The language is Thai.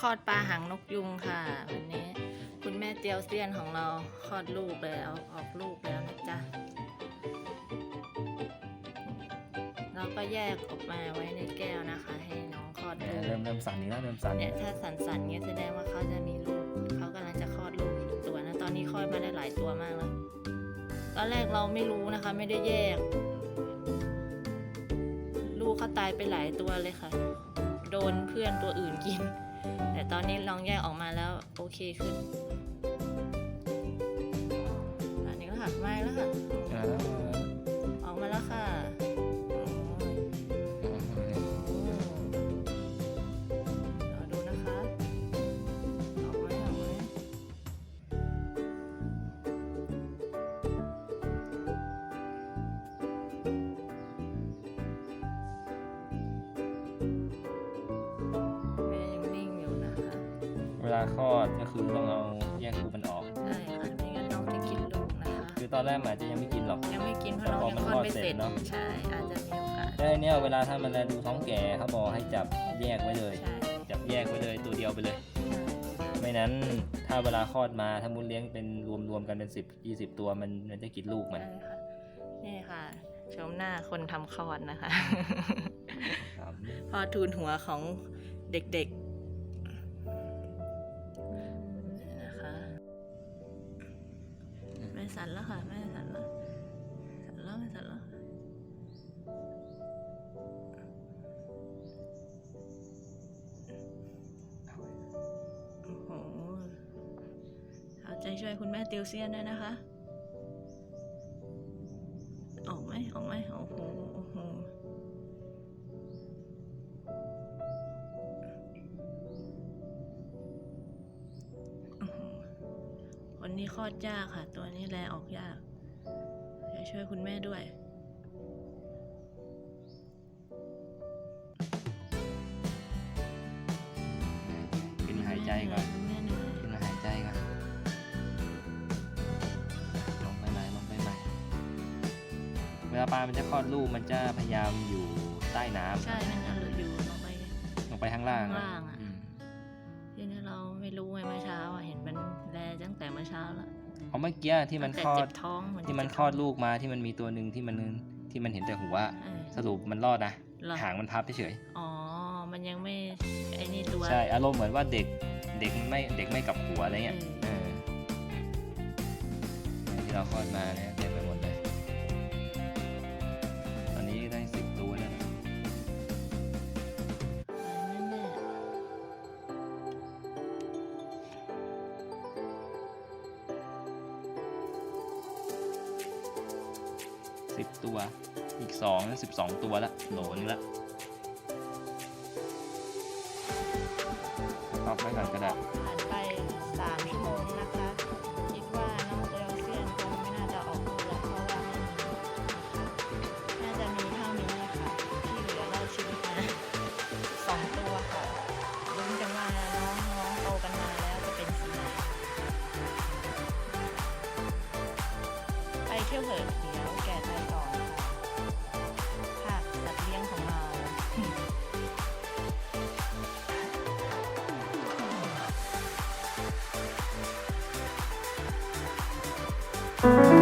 คลอดปลาหางนกยุงค่ะ วันนี้คุณแม่เตียวเซียนของเราคลอดลูกแล้วออกลูกแล้วนะจ๊ะเราก็แยกออกมาไว้ในแก้วนะคะ ให้น้องคลอดเนี่ยลูกเริ่มเริ่มสั่นอีกแล้วเริ่มสั่นเนี่ยถ้าสันๆเงี้ยแสดงว่าเขาจะมีลูกเขากำลังจะคลอดลูกอีกตัวนะตอนนี้คลอดมาได้หลายตัวมากแล้วตอนแรกเราไม่รู้นะคะ ไม่ได้แยก ลูกเขาตายไปหลายตัวเลยค่ะ โดนเพื่อนตัวอื่นกิน แต่ตอนนี้ลองแยกออกมาแล้วโอเคขึ้น อันนี้ก็หักไม้แล้วค่ะอ่าออกมาแล้วค่ะ วลาคลอดก็คือต้องเอาแยกลูกมันออก ใช่ค่ะไม่งั้นน้องจะกินลูกนะคะ คือตอนแรกมันอาจจะยังไม่กินหรอก ยังไม่กินเพราะน้องยังคลอดไม่เสร็จแต่พอมันคลอดเสร็จเนอะใช่อาจจะมีโอกาส แต่อันเนี่ยเวลาถ้ามันแลดูท้องแก่เขาบอกให้จับแยกไว้เลย ใช่จับแยกไว้เลยตัวเดียวไปเลย ไม่นั้นถ้าเวลาคลอดมาถ้ามุนเลี้ยงเป็นรวมๆกันเป็นสิบยี่สิบตัวมันมันจะกินลูกมัน ใช่ค่ะนี่ค่ะชมหน้าคนทำคลอดนะคะครับพอทูลหัวของเด็กๆ สั่นแล้วค่ะ ไม่สั่นแล้ว สั่นแล้วไม่สั่นแล้วโอ้โหเอาใจช่วยคุณแม่ติวเซียนด้วยนะคะ คนนี้คลอดยากค่ะ ตัวนี้แลออกยากเดี๋ยวช่วยคุณแม่ด้วยกินหายใจก่อนคุณแม่เหนื่อยกินหายใจก่อนลงไปไหมลงไปไหมเวลาปลามันจะคลอดลูกมันจะพยายามอยู่ใต้น้ำใช่มันจะเหลืออยู่ลงไปลงไปข้างล่างข้างล่างอะอืมทีนี้เราไม่รู้ไงเมื่อเช้า เมื่อเช้าแล้วเอาเมื่อกี้ที่มันตั้งคลแต่อเจ็ดบท้องเหมือนที่มันเจ็บคลอดลูกมาที่มันมีตัวหนึ่งที่มันที่มันเห็นแต่หัวเออสรุปมันรอดนะเหรอหางมันพับเฉยอ๋อมันยังไม่ไอ้นี่ตัวๆใช่อารมณ์เหมือนว่าเด็กเด็กไม่เด็กไม่กลับหัวอะไรเงี้ยเออเออที่เราคลอดมาเนี่ยเต็มไปหมดเลย 10 ตัว อีก2นั่น12 ตัวละโหลนึงละตอกไปก่อนกระดาษผ่านไป3ชั่วโมงนะคะ ที่ยวเหิเสียวแก่ใจก่อนค่ะผักสัดเลี้ยงของเราう。